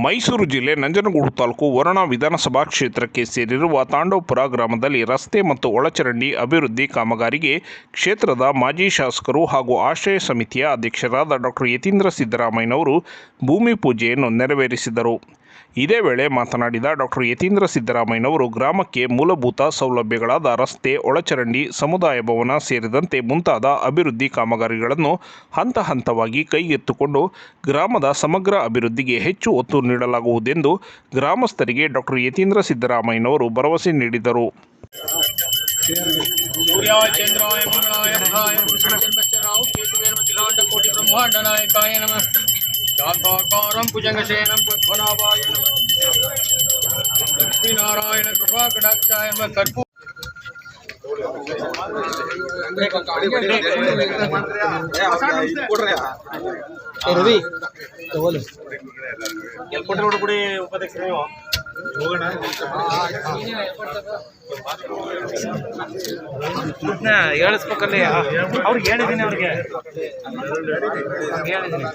ಮೈಸೂರು ಜಿಲ್ಲೆ ನಂಜನಗೂಡು ತಾಲೂಕು ವರುಣ ವಿಧಾನಸಭಾ ಕ್ಷೇತ್ರಕ್ಕೆ ಸೇರಿರುವ ತಾಂಡವಪುರ ಗ್ರಾಮದಲ್ಲಿ ರಸ್ತೆ ಮತ್ತು ಒಳಚರಂಡಿ ಅಭಿವೃದ್ಧಿ ಕಾಮಗಾರಿಗೆ ಕ್ಷೇತ್ರದ ಮಾಜಿ ಶಾಸಕರು ಹಾಗೂ ಆಶ್ರಯ ಸಮಿತಿಯ ಅಧ್ಯಕ್ಷರಾದ ಡಾಕ್ಟರ್ ಯತೀಂದ್ರ ಸಿದ್ದರಾಮಯ್ಯನವರು ಭೂಮಿ ಪೂಜೆಯನ್ನು ನೆರವೇರಿಸಿದರು. ಇದೇ ವೇಳೆ ಮಾತನಾಡಿದ ಡಾಕ್ಟರ್ ಯತೀಂದ್ರ ಸಿದ್ದರಾಮಯ್ಯನವರು ಗ್ರಾಮಕ್ಕೆ ಮೂಲಭೂತ ಸೌಲಭ್ಯಗಳಾದ ರಸ್ತೆ, ಒಳಚರಂಡಿ, ಸಮುದಾಯ ಭವನ ಸೇರಿದಂತೆ ಮುಂತಾದ ಅಭಿವೃದ್ಧಿ ಕಾಮಗಾರಿಗಳನ್ನು ಹಂತ ಹಂತವಾಗಿ ಕೈಗೆತ್ತಿಕೊಂಡು ಗ್ರಾಮದ ಸಮಗ್ರ ಅಭಿವೃದ್ಧಿಗೆ ಹೆಚ್ಚು ಒತ್ತು ನೀಡಲಾಗುವುದೆಂದು ಗ್ರಾಮಸ್ಥರಿಗೆ ಡಾಕ್ಟರ್ ಯತೀಂದ್ರ ಸಿದ್ದರಾಮಯ್ಯನವರು ಭರವಸೆ ನೀಡಿದರು. ಮಂಗಳಾಯ ಕೋಟಿ ಬ್ರಹ್ಮಾಂಡ ನಾಯಕಾಯ ನಮಃ. शान्ताकारं भुजङ्गशयनं पद्मनाभाय नमः लक्ष्मीनारायण कृपाकटाक्षाय नमः कर्पू ರವಿ ತಗೋಲು ಎಲ್ಕೊಟ್ರೆ ಕೂಡ ಉಪಾಧ್ಯಕ್ಷರು ಹೋಗೋಣ. ಹೇಳಿಸ್ಬೇಕಲ್ಲಿ. ಅವ್ರಿಗೆ ಹೇಳಿದ್ದೀನಿ ಅವ್ರಿಗೆ. ಹೇಳಿದ್ದೀನಿ.